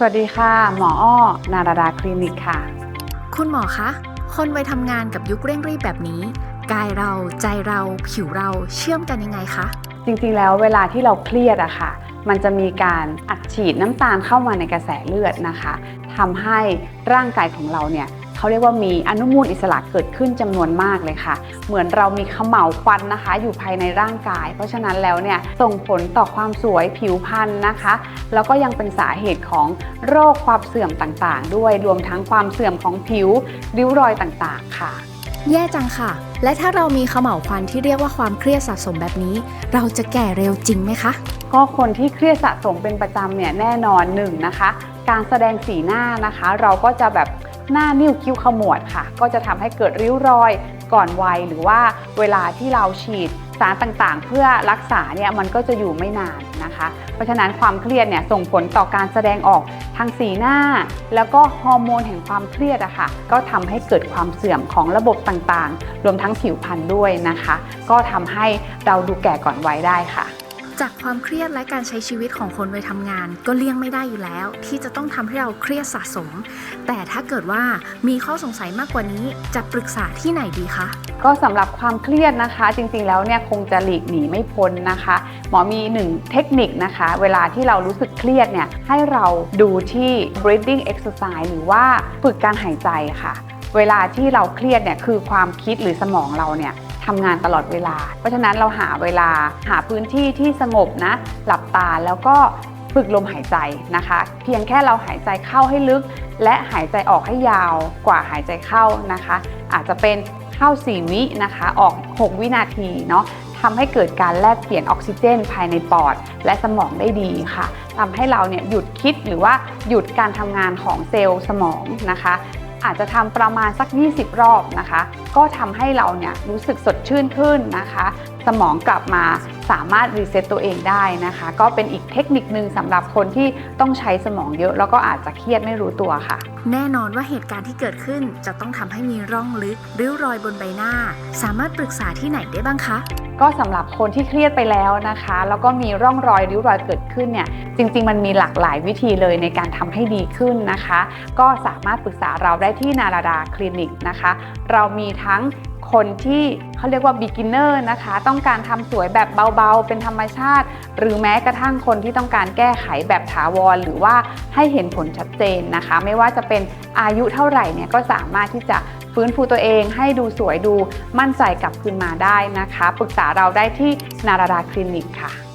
สวัสดีค่ะ หมออ้อ นาราดาคลินิกค่ะ คุณหมอคะ คนวัยทำงานกับยุคเร่งรีบแบบนี้ กายเราใจเราผิวเราเชื่อมกันยังไงคะ จริงๆแล้วเวลาที่เราเครียดอะค่ะ มันจะมีการอัดฉีดน้ำตาลเข้ามาในกระแสเลือดนะคะทำให้ร่างกายของเราเนี่ย เขาเรียกว่ามีอนุมูลอิสระเกิดขึ้นจำนวนมากเลยค่ะ เหมือนเรามีเขม่าวควันนะคะ อยู่ภายในร่างกาย เพราะฉะนั้นแล้วเนี่ยส่งผลต่อความสวยผิวพรรณนะคะ แล้วก็ยังเป็นสาเหตุของโรคความเสื่อมต่างๆ ด้วยรวมทั้งความเสื่อมของผิวริ้วรอยต่างๆ ค่ะ แย่จังค่ะ และถ้าเรามีเขม่าวควันที่เรียกว่าความเครียดสะสมแบบนี้ เราจะแก่เร็วจริงไหมคะก็คนที่เครียดสะสมเป็นประจำเนี่ยแน่นอนหนึ่งนะคะ การแสดงสีหน้านะคะ เราก็จะแบบ หน้านิ้วคิ้วขมวดค่ะ ก็จะทำให้เกิดริ้วรอยก่อนวัยหรือว่าเวลาที่เราฉีดสารต่างๆ เพื่อรักษาเนี่ยมันก็จะอยู่ไม่นานนะคะ เพราะฉะนั้นความเครียดเนี่ยส่งผลต่อการแสดงออกทางสีหน้า แล้วก็ฮอร์โมนแห่งความเครียดอะค่ะก็ทำให้เกิดความเสื่อมของระบบต่างๆ รวมทั้งผิวพรรณด้วยนะคะ ก็ทำให้เราดูแก่ก่อนวัยได้ค่ะ จากความเครียดและการใช้ชีวิตของคนวัยทำงาน ก็เลี่ยงไม่ได้อยู่แล้ว ที่จะต้องทำให้เราเครียดสะสม แต่ถ้าเกิดว่ามีข้อสงสัยมากกว่านี้ จะปรึกษาที่ไหนดีคะก็สำหรับความเครียดนะคะ จริงๆแล้วเนี่ยคงจะหลีกหนีไม่พ้นนะคะ หมอมีหนึ่งเทคนิคนะคะ เวลาที่เรารู้สึกเครียดเนี่ยให้เราดูที่ breathing exercise หรือว่าฝึกการหายใจค่ะ เวลาที่เราเครียดเนี่ยคือความคิดหรือสมองเราเนี่ย ทำงานตลอดเวลา เพราะฉะนั้นเราหาเวลาหาพื้นที่ที่สงบนะ หลับตาแล้วก็ฝึกลมหายใจนะคะ เพียงแค่เราหายใจเข้าให้ลึก และหายใจออกให้ยาวกว่าหายใจเข้านะคะ อาจจะเป็นเข้า 4 วินะคะ ออก 6 วินาทีเนาะทำให้เกิดการแลกเปลี่ยนออกซิเจนภายในปอด และสมองได้ดีค่ะทำให้เราเนี่ยหยุดคิดหรือว่าหยุดการทำงานของเซลล์สมองนะคะ อาจจะทำประมาณสัก 20 รอบนะคะ ก็ทำให้เราเนี่ยรู้สึกสดชื่นขึ้นนะคะ สมองกลับมาสามารถรีเซ็ตตัวเองได้นะคะ ก็เป็นอีกเทคนิคนึงสำหรับคนที่ต้องใช้สมองเยอะ แล้วก็อาจจะเครียดไม่รู้ตัวค่ะ แน่นอนว่าเหตุการณ์ที่เกิดขึ้นจะต้องทำให้มีร่องลึกริ้วรอยบนใบหน้า สามารถปรึกษาที่ไหนได้บ้างคะ ก็สำหรับคนที่เครียดไปแล้วนะคะ แล้วก็มีร่องรอยริ้วรอยเกิดขึ้นเนี่ยจริง ๆ มันมีหลากหลายวิธีเลยในการทำให้ดีขึ้นนะคะ ก็สามารถปรึกษาเราได้ที่นาราดาคลินิกนะคะ เรามีทั้ง คนที่เขาเรียกว่า beginner นะคะ ต้องการทำสวยแบบเบาๆ เป็นธรรมชาติ หรือแม้กระทั่งคนที่ต้องการแก้ไขแบบถาวร หรือว่าให้เห็นผลชัดเจนนะคะ ไม่ว่าจะเป็นอายุเท่าไหร่เนี่ยก็สามารถที่จะฟื้นฟูตัวเองให้ดูสวยดูมั่นใจกลับคืนมาได้นะคะ ปรึกษาเราได้ที่นาราดาคลินิกค่ะ